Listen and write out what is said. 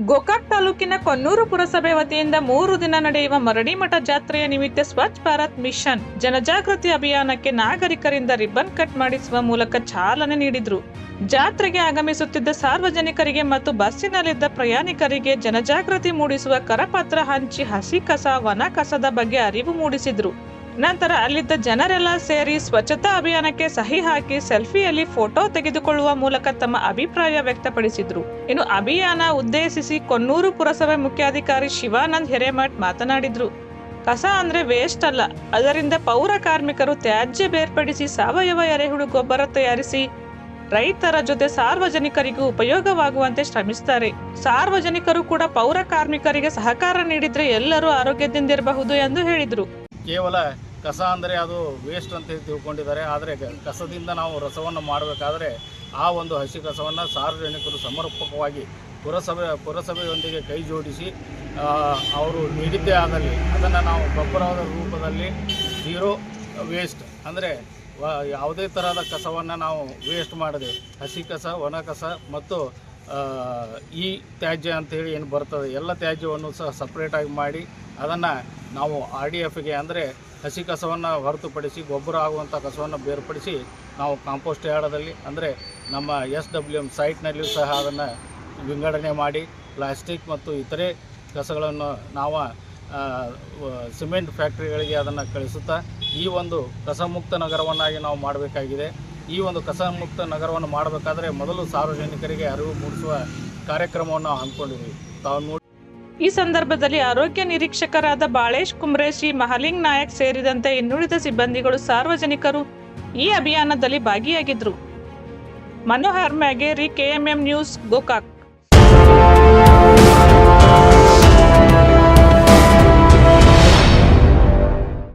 ಗೋಕಾಕ್ ತಾಲೂಕಿನ ಕೊನ್ನೂರು ಪುರಸಭೆ ವತಿಯಿಂದ ಮೂರು ದಿನ ನಡೆಯುವ ಮರಡಿಮಠ ಜಾತ್ರೆಯ ನಿಮಿತ್ತ ಸ್ವಚ್ಛ ಭಾರತ್ ಮಿಷನ್ ಜನಜಾಗೃತಿ ಅಭಿಯಾನಕ್ಕೆ ನಾಗರಿಕರಿಂದ ರಿಬ್ಬನ್ ಕಟ್ ಮಾಡಿಸುವ ಮೂಲಕ ಚಾಲನೆ ನೀಡಿದ್ರು. ಜಾತ್ರೆಗೆ ಆಗಮಿಸುತ್ತಿದ್ದ ಸಾರ್ವಜನಿಕರಿಗೆ ಮತ್ತು ಬಸ್ಸಿನಲ್ಲಿದ್ದ ಪ್ರಯಾಣಿಕರಿಗೆ ಜನಜಾಗೃತಿ ಮೂಡಿಸುವ ಕರಪತ್ರ ಹಂಚಿ ಹಸಿ ಕಸ ವನ ಕಸದ ಬಗ್ಗೆ ಅರಿವು ಮೂಡಿಸಿದ್ರು. ನಂತರ ಅಲ್ಲಿದ್ದ ಜನರೆಲ್ಲ ಸೇರಿ ಸ್ವಚ್ಛತಾ ಅಭಿಯಾನಕ್ಕೆ ಸಹಿ ಹಾಕಿ ಸೆಲ್ಫಿಯಲ್ಲಿ ಫೋಟೋ ತೆಗೆದುಕೊಳ್ಳುವ ಮೂಲಕ ತಮ್ಮ ಅಭಿಪ್ರಾಯ ವ್ಯಕ್ತಪಡಿಸಿದ್ರು. ಇನ್ನು ಅಭಿಯಾನ ಉದ್ದೇಶಿಸಿ ಕೊನ್ನೂರು ಪುರಸಭೆ ಮುಖ್ಯಾಧಿಕಾರಿ ಶಿವಾನಂದ್ ಹಿರೇಮಠ್ ಮಾತನಾಡಿದ್ರು. ಕಸ ಅಂದ್ರೆ ವೇಸ್ಟ್ ಅಲ್ಲ. ಅದರಿಂದ ಪೌರ ಕಾರ್ಮಿಕರು ತ್ಯಾಜ್ಯ ಬೇರ್ಪಡಿಸಿ ಸಾವಯವ ಎರೆಹುಳು ಗೊಬ್ಬರ ತಯಾರಿಸಿ ರೈತರ ಜೊತೆ ಸಾರ್ವಜನಿಕರಿಗೂ ಉಪಯೋಗವಾಗುವಂತೆ ಶ್ರಮಿಸ್ತಾರೆ. ಸಾರ್ವಜನಿಕರು ಕೂಡ ಪೌರ ಕಾರ್ಮಿಕರಿಗೆ ಸಹಕಾರ ನೀಡಿದ್ರೆ ಎಲ್ಲರೂ ಆರೋಗ್ಯದಿಂದಿರಬಹುದು ಎಂದು ಹೇಳಿದ್ರು. ಕೇವಲ ಕಸ ಅಂದರೆ ಅದು ವೇಸ್ಟ್ ಅಂತ ತಿಳ್ಕೊಂಡಿದ್ದಾರೆ. ಆದರೆ ಕಸದಿಂದ ನಾವು ರಸವನ್ನು ಮಾಡಬೇಕಾದ್ರೆ ಆ ಒಂದು ಹಸಿ ಕಸವನ್ನು ಸಾರ್ವಜನಿಕರು ಸಮರ್ಪಕವಾಗಿ ಪುರಸಭೆ, ಪುರಸಭೆಯೊಂದಿಗೆ ಕೈ ಜೋಡಿಸಿ ಅವರು ನೀಡಿದ್ದೇ ಆದಲ್ಲಿ ಅದನ್ನು ನಾವು ಗೊಬ್ಬರದ ರೂಪದಲ್ಲಿ ಜೀರೋ ವೇಸ್ಟ್ ಅಂದರೆ ಯಾವುದೇ ಥರದ ಕಸವನ್ನು ನಾವು ವೇಸ್ಟ್ ಮಾಡದೆ ಹಸಿ ಕಸ, ಒಣ ಕಸ ಮತ್ತು ಈ ತ್ಯಾಜ್ಯ ಅಂತೇಳಿ ಏನು ಬರ್ತದೆ, ಎಲ್ಲ ತ್ಯಾಜ್ಯವನ್ನು ಸಹ ಸಪ್ರೇಟಾಗಿ ಮಾಡಿ ಅದನ್ನು ನಾವು ಆರ್ ಡಿ ಎಫ್ಗೆ ಅಂದರೆ ಹಸಿ ಕಸವನ್ನು ಹೊರತುಪಡಿಸಿ ಗೊಬ್ಬರ ಆಗುವಂಥ ಕಸವನ್ನು ಬೇರ್ಪಡಿಸಿ ನಾವು ಕಾಂಪೋಸ್ಟ್ ಯಾರ್ಡದಲ್ಲಿ ಅಂದರೆ ನಮ್ಮ ಎಸ್ ಡಬ್ಲ್ಯೂ ಎಂ ಸೈಟ್ನಲ್ಲಿಯೂ ಸಹ ಅದನ್ನು ವಿಂಗಡಣೆ ಮಾಡಿ ಪ್ಲಾಸ್ಟಿಕ್ ಮತ್ತು ಇತರೆ ಕಸಗಳನ್ನು ನಾವು ಸಿಮೆಂಟ್ ಫ್ಯಾಕ್ಟ್ರಿಗಳಿಗೆ ಅದನ್ನು ಕಳಿಸುತ್ತಾ ಈ ಒಂದು ಕಸಮುಕ್ತ ನಗರವನ್ನಾಗಿ ನಾವು ಮಾಡಬೇಕಾಗಿದೆ. ಈ ಒಂದು ಕಸಮುಕ್ತ ನಗರವನ್ನು ಮಾಡಬೇಕಾದ್ರೆ ಮೊದಲು ಸಾರ್ವಜನಿಕರಿಗೆ ಅರಿವು ಮೂಡಿಸುವ ಕಾರ್ಯಕ್ರಮವನ್ನು ನಾವು ಹಮ್ಮಿಕೊಂಡಿದ್ದೀವಿ. ತಾವು ಈ ಸಂದರ್ಭದಲ್ಲಿ ಆರೋಗ್ಯ ನಿರೀಕ್ಷಕರಾದ ಬಾಳೇಶ್ ಕುಮ್ರೇಶಿ ಮಹಲಿಂಗ್ ನಾಯಕ್ ಸೇರಿದಂತೆ ಇನ್ನುಳಿದ ಸಿಬ್ಬಂದಿಗಳು ಸಾರ್ವಜನಿಕರು ಈ ಅಭಿಯಾನದಲ್ಲಿ ಭಾಗಿಯಾಗಿದ್ರು. Manohar Myageri, KMM news, Gokak.